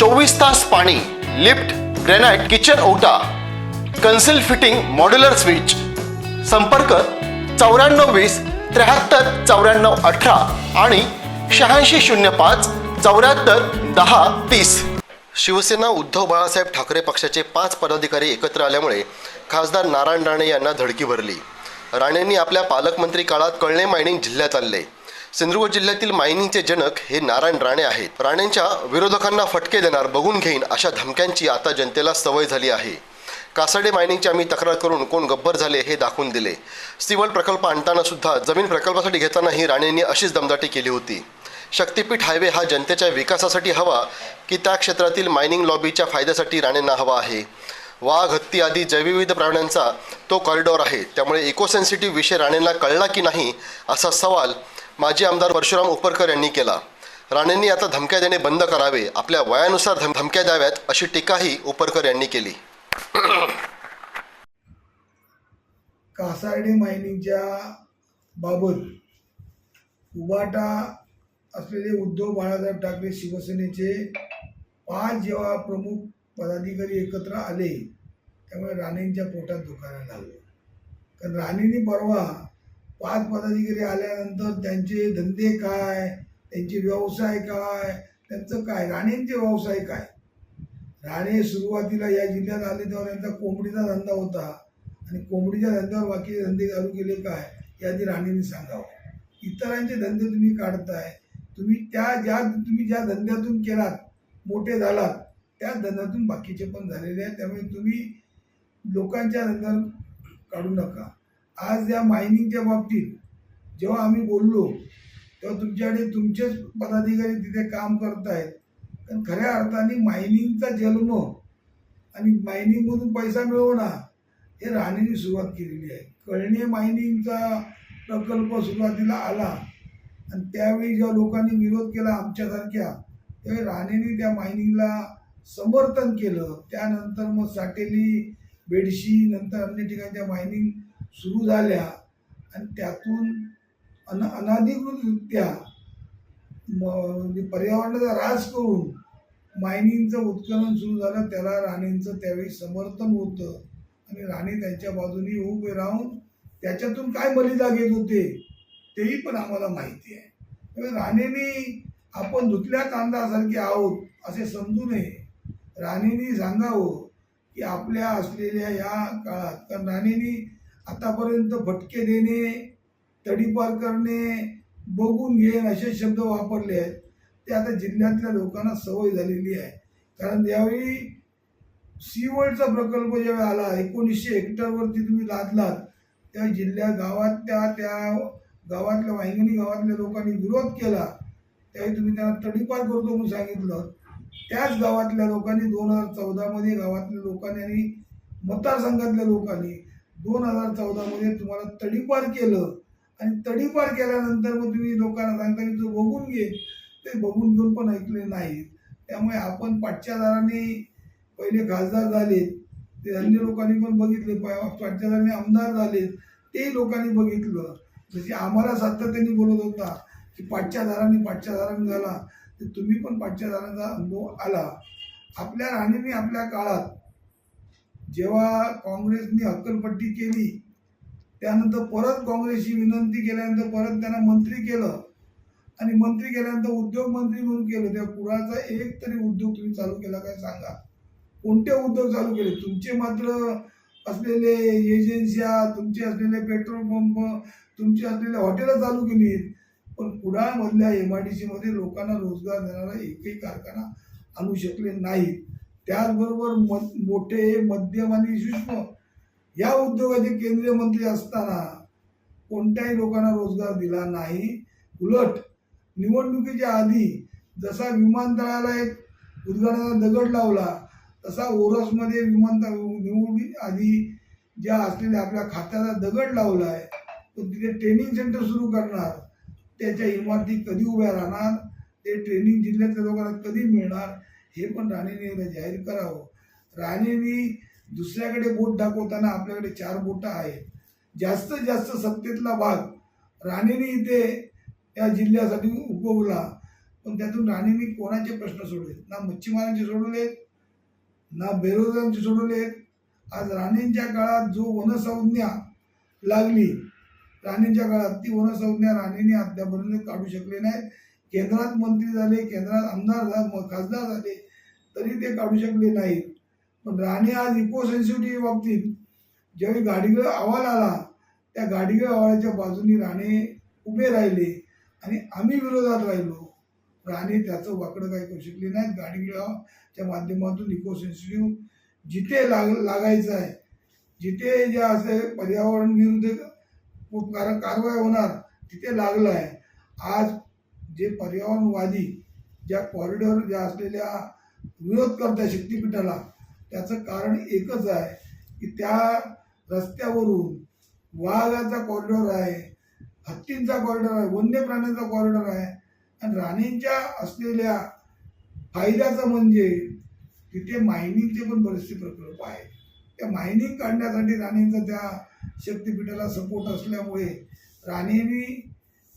चोवीस तास पाणी लिफ्ट ग्रेनाइट किचन ओटा कन्सिल फिटिंग मॉड्युलर स्विच. संपर्क चौऱ्याण्णव वीस त्र्याहत्तर चौऱ्याण्णव अठरा आणि शहाऐंशी शून्य पाच चौऱ्याहत्तर दहा तीस. शिवसेना उद्धव बाळासाहेब ठाकरे पक्षाचे पाच पदाधिकारी एकत्र आल्यामुळे खासदार नारायण राणे यांना धडकी भरली. राणेंनी आपल्या पालकमंत्री काळात कळणे मायनिंग जिल्ह्यात आणले. सिंधुदुर्ग जिल्ह्यातील मायनिंगचे जनक हे नारायण राणे आहेत. राणेंच्या विरोधकांना फटके देणार बघून घेईन अशा धमक्यांची आता जनतेला सवय झाली आहे. कासाडे मायनिंगची आम्ही तक्रार करून कोण गब्बर झाले हे दाखवून दिले. सिवल प्रकल्प आणताना सुद्धा जमीन प्रकल्पासाठी घेतानाही राणेंनी अशीच दमदाटी केली होती. शक्तीपीठ हायवे हा जनतेच्या विकासासाठी हवा की त्या क्षेत्रातील मायनिंग लॉबीच्या फायद्यासाठी राणेंना हवा आहे. वाघ हत्ती आदी जैवविविध प्राण्यांचा तो कॉरिडॉर आहे. त्यामुळे इकोसेन्सिटिव्ह विषय राणेंना कळला की नाही असा सवाल माजी आमदार परशुराम उपरकर यांनी केला. राणेंनी आता धमक्या देणे बंद करावे आपल्या वयानुसार धम धमक्या द्याव्यात अशी टीकाही उपरकर यांनी केली. कासारडे मायनिंगच्या बाबत उबाटा असलेले उद्धव बाळासाहेब ठाकरे शिवसेनेचे पाच जेव्हा प्रमुख पदाधिकारी एकत्र आले त्यामुळे राणेंच्या पोटात दुखायला लागलं. कारण राणेंनी परवा पाच पदाधिकारी आल्यानंतर त्यांचे धंदे काय त्यांचे व्यवसाय काय त्यांचं काय राणेंचे व्यवसाय काय? राणे सुरुवातीला या जिल्ह्यात आले तेव्हा त्यांचा कोंबडीचा धंदा होता. आणि कोंबडीच्या धंद्यावर बाकीचे धंदे चालू केले काय हे आधी राणेंनी सांगावं. इतरांचे धंदे तुम्ही काढताय तुम्ही त्या ज्या तुम्ही ज्या धंद्यातून केलात मोठे झालात त्या धंद्यातून बाकीचे पण झालेले आहेत. त्यामुळे तुम्ही लोकांच्या धंद्यावर काढू नका. आज या मायनिंगच्या बाबतीत जेव्हा आम्ही बोललो तेव्हा तुमच्याकडे तुमचेच पदाधिकारी तिथे काम करत आहेत कारण खऱ्या अर्थाने मायनिंगचा जन्म आणि मायनिंगमधून पैसा मिळवणं हे राणेने सुरुवात केलेली आहे. कळणे मायनिंगचा प्रकल्प सुरुवातीला आला आणि त्यावेळी जेव्हा लोकांनी विरोध केला आमच्यासारख्या त्यावेळी राणेने त्या मायनिंगला समर्थन केलं. त्यानंतर मग साटेली बेडशी नंतर अन्य ठिकाणच्या मायनिंग सुरू झाल्या. आणि त्यातून अन अनाधिकृतरित्या म्हणजे पर्यावरणाचा ऱ्हास करून मायनिंगचं उत्खनन सुरू झालं. त्याला राणेंचं त्यावेळी समर्थन होतं. आणि राणे त्यांच्या बाजूने उभे राहून त्याच्यातून काय बलिदा घेत होते तेही पण आम्हाला माहिती आहे. म्हणजे त्यामुळे राणेने आपण धुतल्या कांदासारखे आहोत असे समजू नये. राणींनी सांगावं की आपल्या असलेल्या या काळात कारण राणींनी आतापर्यंत फटके देणे तडीपार करणे बघून घेणे असे शब्द वापरले आहेत. ते आता जिल्ह्यातल्या लोकांना सवय झालेली आहे. कारण यावेळी सीवर्डचा प्रकल्प ज्यावेळी आला एकोणीसशे हेक्टरवरती तुम्ही लादलात त्या जिल्ह्या गावातल्या त्या गावातल्या वाहिंगणी गावातल्या लोकांनी विरोध केला त्यावेळी तुम्ही त्यांना तडीपार करतो म्हणून सांगितलं. त्याच गावातल्या लोकांनी दोन हजार चौदामध्ये गावातल्या लोकांनी आणि मतदारसंघातल्या लोकांनी दोन हजार चौदामध्ये तुम्हाला तडीपार केलं. आणि तडीपार केल्यानंतर मग तुम्ही लोकांना सांगता की तू बघून घे. ते बघून घेऊन पण ऐकले नाहीत. त्यामुळे आपण पाठच्यादारांनी पहिले खासदार झाले ते अन्य लोकांनी पण बघितले. प- पाठच्यादारांनी आमदार झाले ते लोकांनी बघितलं. जसे आम्हाला सातत्याने बोलत होता की पाठच्यादारांनी पाठच्यादारांनी झाला. ते तुम्ही पण पाठच्यादारांचा अनुभव आला. आपल्या राणीने आपल्या काळात जेव्हा काँग्रेसने हक्कलपट्टी केली त्यानंतर परत काँग्रेसची विनंती केल्यानंतर परत त्यांना मंत्री केलं आणि मंत्री केल्यानंतर उद्योग मंत्री म्हणून केलं. त्या पुराचा एक तरी उद्योग तुम्ही चालू केला काय सांगा? कोणते उद्योग चालू केले? तुमचे मात्र असलेले एजन्स्या तुमचे असलेले पेट्रोल पंप तुमचे असलेले हॉटेलं चालू केलीत. पण कुडाळमधल्या एम आय डी सीमध्ये लोकांना रोजगार देणारा एकही कारखाना आणू शकले नाही त्याचबरोबर म मोठे मध्यम आणि सूक्ष्म या उद्योगाचे केंद्रीय मंत्री असताना कोणत्याही लोकांना रोजगार दिला नाही. उलट निवडणुकीच्या आधी जसा विमानतळाला एक उद्घाटनाला दगड लावला तसा ओरसमध्ये विमानतळ निवडून आधी ज्या असलेल्या आपल्या खात्याला दगड लावला आहे तो तिथे ट्रेनिंग सेंटर सुरू करणार. त्याच्या इमारती कधी उभ्या राहणार? ते ट्रेनिंग जिल्ह्यातल्या लोकांना कधी मिळणार? हे पण राणेने जाहीर करावं. राणेने दुसऱ्याकडे बोट दाखवताना आपल्याकडे चार बोटं आहेत. जास्तीत जास्त सत्तेतला भाग राणेने इथे या जिल्ह्यासाठी उपवला पण त्यातून राणेने कोणाचे प्रश्न सोडले? ना मच्छीमारांचे सोडवलेत ना बेरोजगारांचे सोडवलेत आज राणेंच्या काळात जो वनसंज्ञा लागली राणेंच्या काळात ती वनसंज्ञा राणेने अद्यापर्यंत काढू शकले नाहीत. केंद्रात मंत्री झाले केंद्रात आमदार झा खासदार झाले तरी ते काढू शकले नाहीत. पण राणे आज इको सेन्सिटिव्ह बाबतीत ज्यावेळी गाडीगळ अहवाल आला त्या गाडीगळ अहवालाच्या बाजूनी राणे उभे राहिले आणि आम्ही विरोधात राहिलो. राणे त्याचं वाकडं काही करू शकले नाहीत. गाडीगळाच्या माध्यमातून इको सेन्सिटिव्ह जिथे लाग लागायचं आहे जिथे जे असे पर्यावरण विरुद्ध कारण कारवाई होणार तिथे लागलं आहे. आज जे पर्यावरणवादी ज्या कॉरिडॉर ज्या असलेल्या विरोध करतात शक्तीपीठाला त्याचं कारण एकच आहे की त्या रस्त्यावरून वाघाचा कॉरिडॉर आहे हत्तींचा कॉरिडॉर आहे वन्य प्राण्यांचा कॉरिडॉर आहे. आणि राणींच्या असलेल्या फायद्याचं म्हणजे तिथे मायनिंगचे पण बरेचसे प्रकल्प आहेत. त्या मायनिंग काढण्यासाठी राणींचा त्या शक्तीपीठाला सपोर्ट असल्यामुळे राणेंनी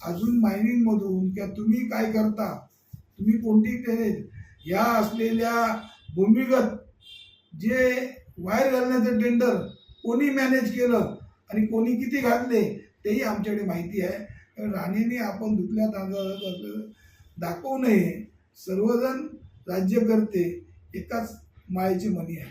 अजून मायनिंगमधून किंवा तुम्ही काय करता तुम्ही कोणती ते या असलेल्या भूमिगत जे वायर घालण्याचं टेंडर कोणी मॅनेज केलं आणि कोणी किती घातले तेही आमच्याकडे माहिती आहे. कारण राणेने आपण धुतल्या तांदळात असलं दाखवू नये. सर्वजण राज्यकर्ते एकाच माळेची मनी आहे.